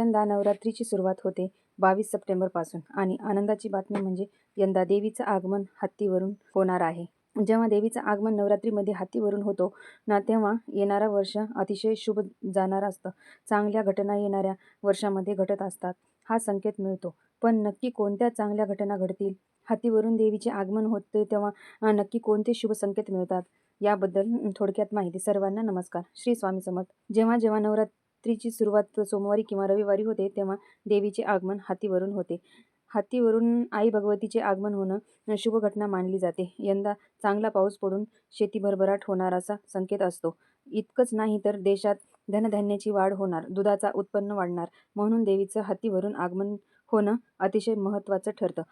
यंदा नवरात्रीची सुरुवात होते बावीस सप्टेंबरपासून. आणि आनंदाची बातमी म्हणजे यंदा देवीचं आगमन हत्तीवरून होणार आहे. जेव्हा देवीचं आगमन नवरात्रीमध्ये हत्तीवरून होतो ना तेव्हा येणारा वर्ष अतिशय शुभ जाणारं असतं. चांगल्या घटना येणाऱ्या वर्षामध्ये घटत असतात हा संकेत मिळतो. पण नक्की कोणत्या चांगल्या घटना घडतील? हत्तीवरून देवीचे आगमन होते तेव्हा नक्की कोणते शुभ संकेत मिळतात? याबद्दल थोडक्यात माहिती सर्वांना नमस्कार. श्री स्वामी समर्थ. जेव्हा जेव्हा नवरात्र रात्रीची सुरुवात सोमवारी किंवा रविवारी होते तेव्हा देवीचे आगमन हातीवरून होते. हातीवरून आई भगवतीचे आगमन होणं शुभ घटना मानली जाते. यंदा चांगला पाऊस पडून शेती भरभराट होणार असा संकेत असतो. इतकंच नाही तर देशात धनधान्याची वाढ होणार दुधाचा उत्पन्न वाढणार म्हणून देवीचं हातीवरून आगमन होणं अतिशय महत्त्वाचं ठरतं.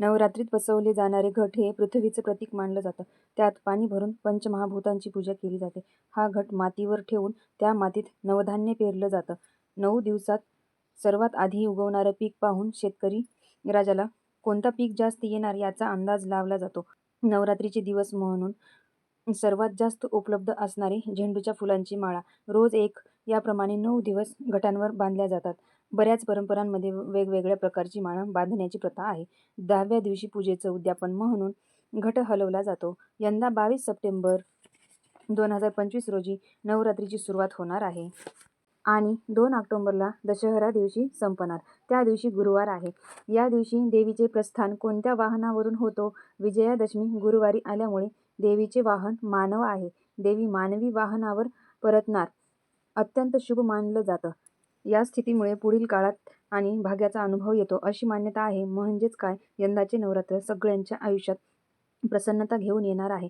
नवरात्रीत बसवले जाणारे घट हे पृथ्वीचं प्रतीक मानलं जातं. त्यात पाणी भरून पंचमहाभूतांची पूजा केली जाते. हा घट मातीवर ठेवून त्या मातीत नवधान्य पेरलं जातं. नऊ दिवसात सर्वात आधी उगवणारं पीक पाहून शेतकरी राजाला कोणता पीक जास्त येणार याचा अंदाज लावला जातो. नवरात्रीचे दिवस म्हणून सर्वात जास्त उपलब्ध असणारी झेंडूच्या फुलांची माळा. रोज एक याप्रमाणे नऊ दिवस घटांवर बांधल्या जातात. बऱ्याच परंपरांमध्ये वेगवेगळ्या प्रकारची माळं बांधण्याची प्रथा आहे. दहाव्या दिवशी पूजेचं उद्यापन म्हणून घट हलवला जातो. यंदा बावीस सप्टेंबर दोन हजार पंचवीस रोजी नवरात्रीची सुरुवात होणार आहे. आणि दोन ऑक्टोंबरला दशहरा दिवशी संपणार. त्या दिवशी गुरुवार आहे. या दिवशी देवीचे प्रस्थान कोणत्या वाहनावरून होतो? विजयादशमी गुरुवारी आल्यामुळे देवीचे वाहन मानव आहे. देवी मानवी वाहनावर परतणार. अत्यंत शुभ मानलं जातं. या स्थितीमुळे पुढील काळात आणि भाग्याचा अनुभव येतो अशी मान्यता आहे. म्हणजेच काय? यंदाचे नवरात्र सगळ्यांच्या आयुष्यात प्रसन्नता घेऊन येणार आहे.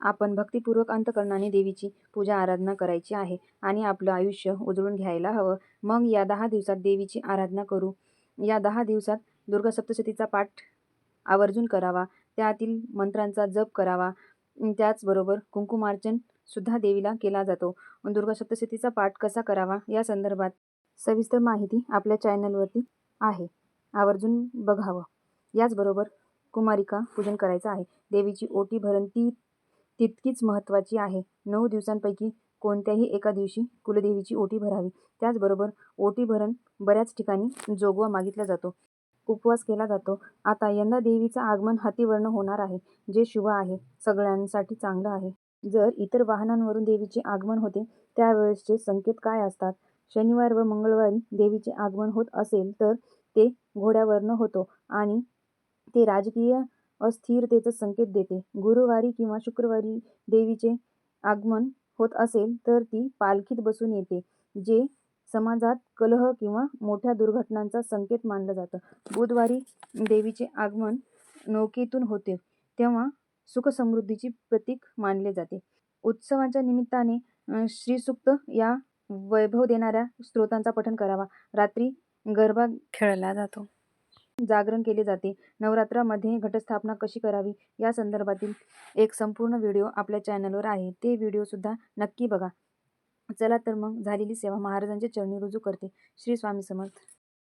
आपण भक्तिपूर्वक अंतकरणाने देवीची पूजा आराधना करायची आहे आणि आपलं आयुष्य उजळून घ्यायला हवं. मग या दहा दिवसात देवीची आराधना करू. या दहा दिवसात दुर्गा सप्तशतीचा पाठ आवर्जून करावा. त्यातील मंत्रांचा जप करावा. त्याचबरोबर कुंकुमार्चन सुद्धा देवीला केला जातो. दुर्गा सप्तशतीचा पाठ कसा करावा? या संदर्भात सविस्तर माहिती आपल्या चॅनलवरती आहे. आवर्जून बघावं. याचबरोबर कुमारिका पूजन करायचं आहे. देवीची ओटी भरण ती तितकीच महत्त्वाची आहे. नऊ दिवसांपैकी कोणत्याही एका दिवशी कुलदेवीची ओटी भरावी. त्याचबरोबर ओटी भरण बऱ्याच ठिकाणी जोगवा मागितला जातो. उपवास केला जातो. आता यंदा देवीचं आगमन हातीवरनं होणार आहे. जे शुभ आहे सगळ्यांसाठी चांगलं आहे. जर इतर वाहनांवरून देवीचे आगमन होते त्यावेळेसचे संकेत काय असतात? शनिवार व मंगळवारी देवीचे आगमन होत असेल तर ते घोड्यावरनं होतो आणि ते राजकीय अस्थिरतेचं संकेत देते. गुरुवारी किंवा शुक्रवारी देवीचे आगमन होत असेल तर ती पालखीत बसून येते जे समाजात कलह किंवा मोठ्या दुर्घटनांचा संकेत मानलं जातं. बुधवारी देवीचे आगमन नौकेतून होते तेव्हा सुखसमृद्धीची प्रतीक मानले जाते. उत्सवाच्या निमित्ताने श्रीसुक्त श्रीसूक्त या वैभव देणाऱ्या स्तोत्रांचा पठण करावा. रात्री गरबा खेळला जातो. जागरण केले जाते. नवरात्रामध्ये घटस्थापना कशी करावी? या संदर्भातील एक संपूर्ण व्हिडिओ आपल्या चॅनलवर आहे. ते व्हिडिओसुद्धा नक्की बघा. चला तर मग झालेली सेवा महाराजांच्या चरणी रुजू करते. श्री स्वामी समर्थ.